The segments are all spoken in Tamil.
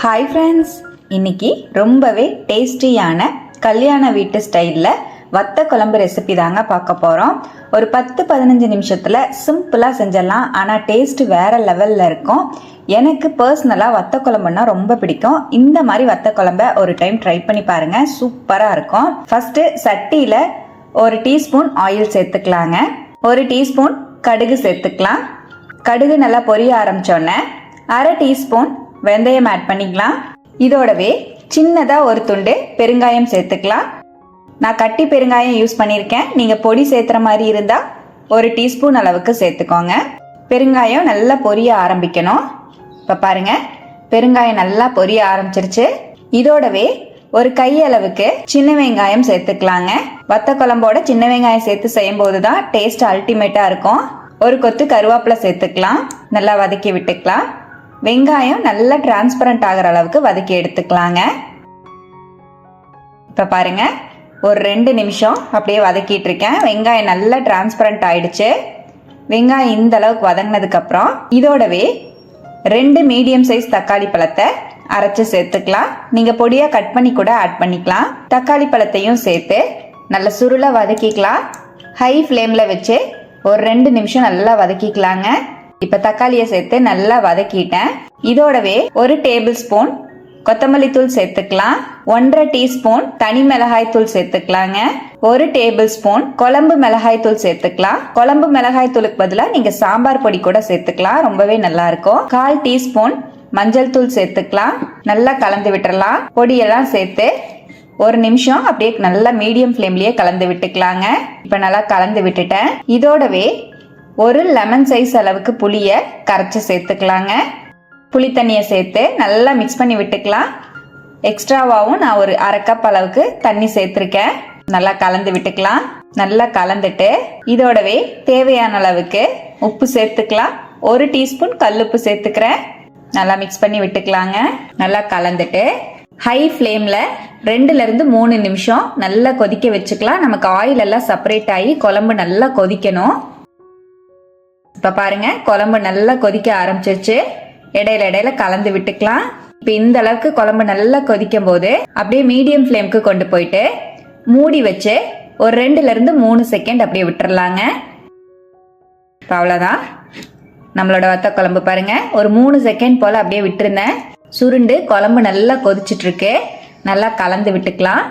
ஹாய் ஃப்ரெண்ட்ஸ் இன்னைக்கு ரொம்பவே டேஸ்டியான கல்யாண வீட்டு ஸ்டைலில் வத்த குழம்பு ரெசிபி தாங்க பார்க்க போகிறோம் ஒரு பத்து பதினஞ்சு நிமிஷத்தில் சிம்பிளாக செஞ்சிடலாம். ஆனால் டேஸ்ட் வேறு லெவலில் இருக்கும். எனக்கு பர்சனலாக வத்த குழம்புனா ரொம்ப பிடிக்கும். இந்த மாதிரி வத்த குழம்ப ஒரு டைம் ட்ரை பண்ணி பாருங்கள் சூப்பராக இருக்கும். ஃபஸ்ட்டு சட்டியில் ஒரு டீஸ்பூன் ஆயில் சேர்த்துக்கலாங்க. ஒரு டீஸ்பூன் கடுகு சேர்த்துக்கலாம். கடுகு நல்லா பொரிய ஆரம்பிச்சோன்னே அரை டீஸ்பூன் வெந்தயம் ஆட் பண்ணிக்கலாம். இதோடவே சின்னதாக ஒரு துண்டு பெருங்காயம் சேர்த்துக்கலாம். நான் கட்டி பெருங்காயம் யூஸ் பண்ணியிருக்கேன். நீங்கள் பொடி சேர்த்துற மாதிரி இருந்தால் ஒரு டீஸ்பூன் அளவுக்கு சேர்த்துக்கோங்க. பெருங்காயம் நல்லா பொரிய ஆரம்பிக்கணும். இப்போ பாருங்க பெருங்காயம் நல்லா பொரிய ஆரம்பிச்சிருச்சு. இதோடவே ஒரு கையளவுக்கு சின்ன வெங்காயம் சேர்த்துக்கலாங்க. வத்த குழம்போட சின்ன வெங்காயம் சேர்த்து செய்யும் போது தான் டேஸ்ட் அல்டிமேட்டாக இருக்கும். ஒரு கொத்து கருவேப்பிலை சேர்த்துக்கலாம். நல்லா வதக்கி விட்டுக்கலாம். வெங்காயம் நல்லா டிரான்ஸ்பரண்ட் ஆகிற அளவுக்கு வதக்கி எடுத்துக்கலாங்க. இப்போ பாருங்க ஒரு ரெண்டு நிமிஷம் அப்படியே வதக்கிட்டு இருக்கேன். வெங்காயம் நல்லா டிரான்ஸ்பரண்ட் ஆயிடுச்சு. வெங்காயம் இந்த அளவுக்கு வதங்கினதுக்கப்புறம் இதோடவே ரெண்டு மீடியம் சைஸ் தக்காளி பழத்தை அரைச்சி சேர்த்துக்கலாம். நீங்கள் பொடியாக கட் பண்ணி கூட ஆட் பண்ணிக்கலாம். தக்காளி பழத்தையும் சேர்த்து நல்ல சுருளாக வதக்கிக்கலாம். ஹை ஃப்ளேமில் வச்சு ஒரு ரெண்டு நிமிஷம் நல்லா வதக்கிக்கலாங்க. இப்ப தக்காளியை சேர்த்து நல்லா வதக்கிட்டேன். இதோடவே ஒரு டேபிள் ஸ்பூன் கொத்தமல்லி தூள் சேர்த்துக்கலாம். ஒன்றரை டீஸ்பூன் தனி மிளகாய் தூள் சேர்த்துக்கலாங்க. ஒரு டேபிள் ஸ்பூன் குழம்பு மிளகாய் தூள் சேர்த்துக்கலாம். குழம்பு மிளகாய் தூளுக்கு பதிலாக நீங்க சாம்பார் பொடி கூட சேர்த்துக்கலாம். ரொம்பவே நல்லா இருக்கும். கால் டீஸ்பூன் மஞ்சள் தூள் சேர்த்துக்கலாம். நல்லா கலந்து விட்டுறலாம். பொடியெல்லாம் சேர்த்து ஒரு நிமிஷம் அப்படியே நல்லா மீடியம் ஃப்ளேம்லயே கலந்து விட்டுக்கலாங்க. இப்போ நல்லா கலந்து விட்டுட்டேன். இதோடவே ஒரு லெமன் சைஸ் அளவுக்கு புளியை கரைச்சி சேர்த்துக்கலாங்க. புளி தண்ணியை சேர்த்து நல்லா மிக்ஸ் பண்ணி விட்டுக்கலாம். எக்ஸ்ட்ராவாகவும் நான் ஒரு அரை கப் அளவுக்கு தண்ணி சேர்த்துருக்கேன். நல்லா கலந்து விட்டுக்கலாம். நல்லா கலந்துட்டு இதோடவே தேவையான அளவுக்கு உப்பு சேர்த்துக்கலாம். ஒரு டீஸ்பூன் கல்லுப்பு சேர்த்துக்கிறேன். நல்லா மிக்ஸ் பண்ணி விட்டுக்கலாங்க. நல்லா கலந்துட்டு ஹை ஃப்ளேமில் ரெண்டுலேருந்து மூணு நிமிஷம் நல்லா கொதிக்க வச்சுக்கலாம். நமக்கு ஆயில் எல்லாம் செப்பரேட் ஆகி குழம்பு நல்லா கொதிக்கணும். இப்போ பாருங்க குழம்பு நல்லா கொதிக்க ஆரம்பிச்சிருச்சு. இடையில இடையில கலந்து விட்டுக்கலாம். இப்போ இந்த அளவுக்கு குழம்பு நல்லா கொதிக்கும் போது அப்படியே மீடியம் ஃப்ளேம்க்கு கொண்டு போயிட்டு மூடி வச்சு ஒரு ரெண்டுல இருந்து மூணு செகண்ட் அப்படியே விட்டுறலாங்க. இப்போ அவ்வளோதான் நம்மளோட வத்த குழம்பு பாருங்க. ஒரு மூணு செகண்ட் போல் அப்படியே விட்டுருந்தேன். சுருண்டு குழம்பு நல்லா கொதிச்சுட்டு இருக்கு நல்லா கலந்து விட்டுக்கலாம்.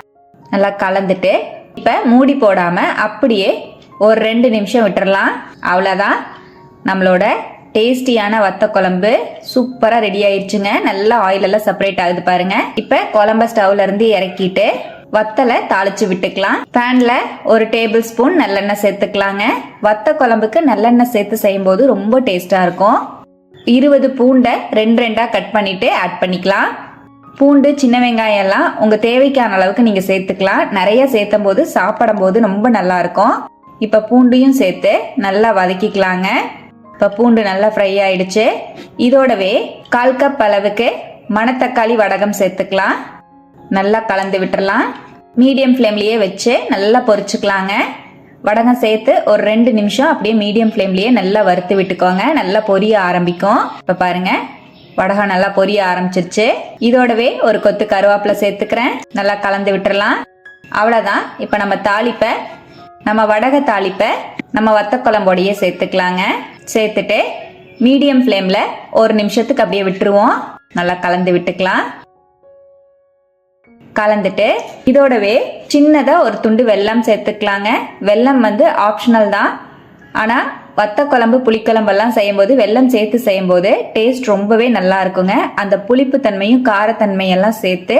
நல்லா கலந்துட்டு இப்போ மூடி போடாமல் அப்படியே ஒரு ரெண்டு நிமிஷம் விட்டுறலாம். அவ்வளோதான் நம்மளோட டேஸ்டியான வத்த குழம்பு சூப்பராக ரெடி ஆயிடுச்சுங்க நல்லா ஆயில் எல்லாம் செப்பரேட் ஆகுது பாருங்க. இப்போ குழம்ப ஸ்டவ்ல இருந்து இறக்கிட்டு வத்தலை தாளிச்சு விட்டுக்கலாம். பேன்ல ஒரு டேபிள் ஸ்பூன் நல்லெண்ணெய் சேர்த்துக்கலாங்க. வத்த குழம்புக்கு நல்லெண்ணெய் சேர்த்து செய்யும்போது ரொம்ப டேஸ்டா இருக்கும். இருபது பூண்டை ரெண்டு ரெண்டா கட் பண்ணிட்டு ஆட் பண்ணிக்கலாம். பூண்டு சின்ன வெங்காயம் எல்லாம் உங்க தேவைக்கான அளவுக்கு நீங்க சேர்த்துக்கலாம். நிறைய சேர்த்தும் போது சாப்பிடும் போது ரொம்ப நல்லா இருக்கும். இப்ப பூண்டையும் சேர்த்து நல்லா வதக்கிக்கலாங்க. இப்போ பூண்டு நல்லா ஃப்ரை ஆயிடுச்சு. இதோடவே கால் கப் அளவுக்கு மணத்தக்காளி வடகம் சேர்த்துக்கலாம். நல்லா கலந்து விட்டுறலாம். மீடியம் ஃப்ளேம்லேயே வச்சு நல்லா பொரிச்சுக்கலாங்க. வடகம் சேர்த்து ஒரு ரெண்டு நிமிஷம் அப்படியே மீடியம் ஃப்ளேம்லேயே நல்லா வறுத்து விட்டுக்கோங்க. நல்லா பொரிய ஆரம்பிக்கும். இப்போ பாருங்க வடகம் நல்லா பொரிய ஆரம்பிச்சிருச்சு. இதோடவே ஒரு கொத்து கருவேப்பிலை சேர்த்துக்கிறேன். நல்லா கலந்து விட்டுறலாம். அவ்வளோதான் இப்போ நம்ம தாளிப்பை நம்ம வடக தாளிப்பை நம்ம வத்த குழம்போடையே சேர்த்துக்கலாங்க. சேர்த்துட்டு மீடியம் ஃப்ளேமில் ஒரு நிமிஷத்துக்கு அப்படியே விட்டுருவோம். நல்லா கலந்து விட்டுக்கலாம். கலந்துட்டு இதோடவே சின்னதாக ஒரு துண்டு வெல்லம் சேர்த்துக்கலாங்க. வெல்லம் வந்து ஆப்ஷனல் தான். ஆனால் வத்த குழம்பு புளிக்குழம்பெல்லாம் செய்யும்போது வெல்லம் சேர்த்து செய்யும்போது டேஸ்ட் ரொம்பவே நல்லா இருக்குங்க. அந்த புளிப்பு தன்மையும் காரத்தன்மையெல்லாம் சேர்த்து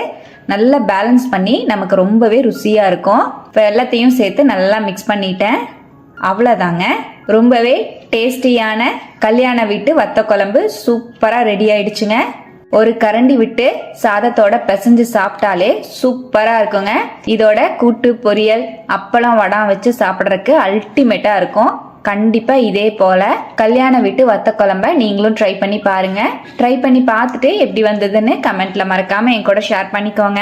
நல்லா பேலன்ஸ் பண்ணி நமக்கு ரொம்பவே ருசியாக இருக்கும். இப்போ எல்லாத்தையும் சேர்த்து நல்லா மிக்ஸ் பண்ணிட்டேன். அவ்வளோதாங்க ரொம்பவே டேஸ்டியான கல்யாண வீட்டு வத்த குழம்பு சூப்பராக ரெடி ஆயிடுச்சுங்க. ஒரு கரண்டி விட்டு சாதத்தோட பிசைஞ்சு சாப்பிட்டாலே சூப்பராக இருக்குங்க. இதோட கூட்டு பொரியல் அப்பளம் வடம் வச்சு சாப்பிட்றதுக்கு அல்டிமேட்டாக இருக்கும். கண்டிப்பாக இதே போல் கல்யாண வீட்டு வத்த குழம்ப நீங்களும் ட்ரை பண்ணி பாருங்க. ட்ரை பண்ணி பார்த்துட்டு எப்படி வந்ததுன்னு கமெண்ட்டில் மறக்காமல் என் கூட ஷேர் பண்ணிக்கோங்க.